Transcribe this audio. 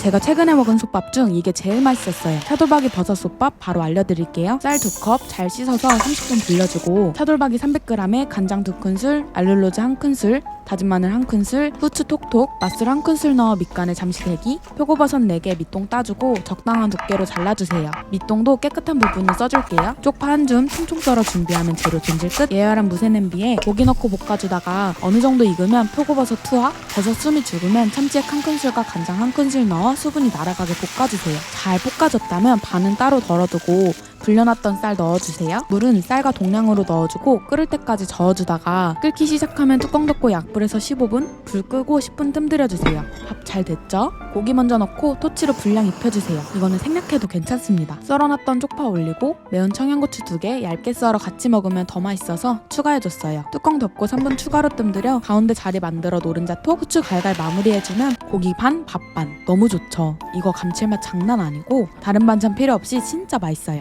제가 최근에 먹은 솥밥 중 이게 제일 맛있었어요. 차돌박이 버섯 솥밥 바로 알려드릴게요. 쌀두컵잘 씻어서 30분 불려주고 차돌박이 300g에 간장 두 큰술, 알룰로즈 한 큰술, 다진 마늘 한 큰술, 후추 톡톡, 맛술 한 큰술 넣어 밑간에 잠시 대기, 표고버섯 4개 밑동 따주고 적당한 두께로 잘라주세요. 밑동도 깨끗한 부분을 써줄게요. 쪽파 한 줌 총총 썰어 준비하면 재료 손질 끝. 예열한 무쇠 냄비에 고기 넣고 볶아주다가 어느 정도 익으면 표고버섯 투하, 버섯 숨이 죽으면 참치액 한 큰술과 간장 한 큰술 넣어 수분이 날아가게 볶아주세요. 잘 볶아졌다면 반은 따로 덜어두고 불려놨던 쌀 넣어주세요. 물은 쌀과 동량으로 넣어주고 끓을 때까지 저어주다가 끓기 시작하면 뚜껑 덮고 약불에서 15분, 불 끄고 10분 뜸들여주세요. 밥 잘 됐죠? 고기 먼저 넣고 토치로 분량 입혀주세요. 이거는 생략해도 괜찮습니다. 썰어놨던 쪽파 올리고 매운 청양고추 두개 얇게 썰어 같이 먹으면 더 맛있어서 추가해줬어요. 뚜껑 덮고 3분 추가로 뜸들여 가운데 자리 만들어 노른자 톡 후추 갈갈 마무리해주면 고기 반, 밥 반. 너무 좋죠? 이거 감칠맛 장난 아니고 다른 반찬 필요 없이 진짜 맛있어요.